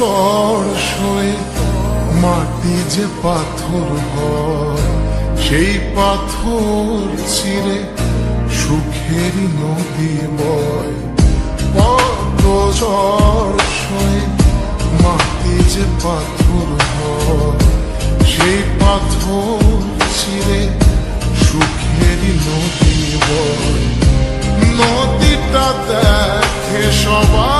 ঝড় সয়ে মাটি যে পাথর হয়, সেই পাথর চিরে সুখের নদী বয়। কত ঝড় সয়ে মাটি যে পাথর হয়, সেই পাথর চিরে সুখের নদী বয়। নদীটা দেখে সবাই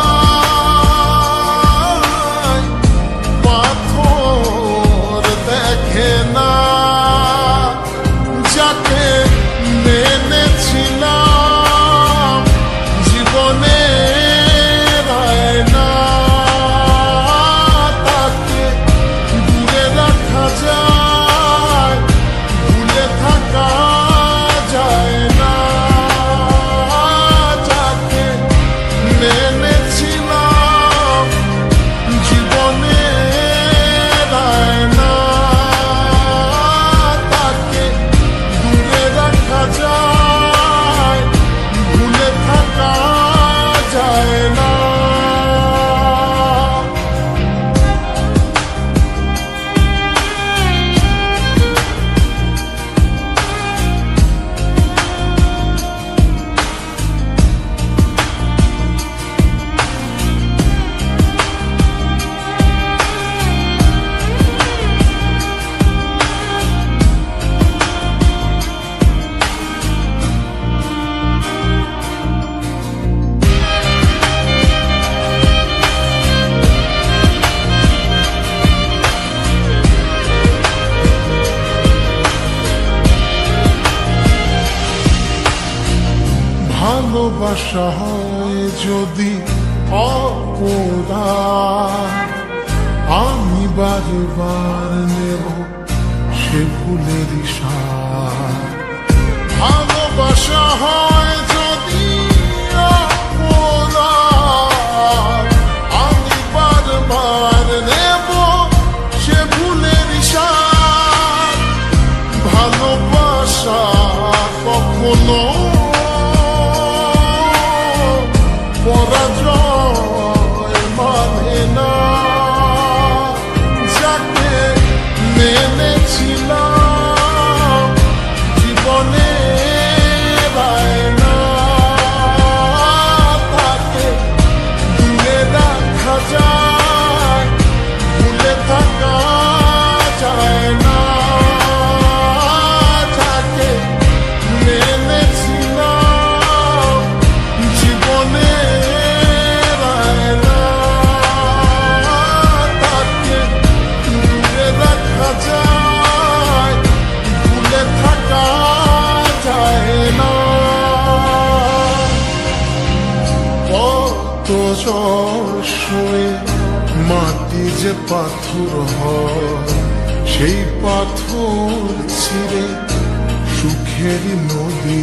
ভালোবাসা হয় যদি অপরাধ আমি বারবার নেব সে ফুলের সার for the throne. চর শুয়ে মাটি যে পাথর হয়, সেই পাথর ছিঁড়ে সুখের নদী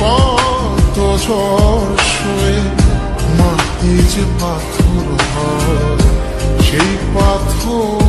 কত শুয়ে মাটি যে পাথর হয়, সেই পাথর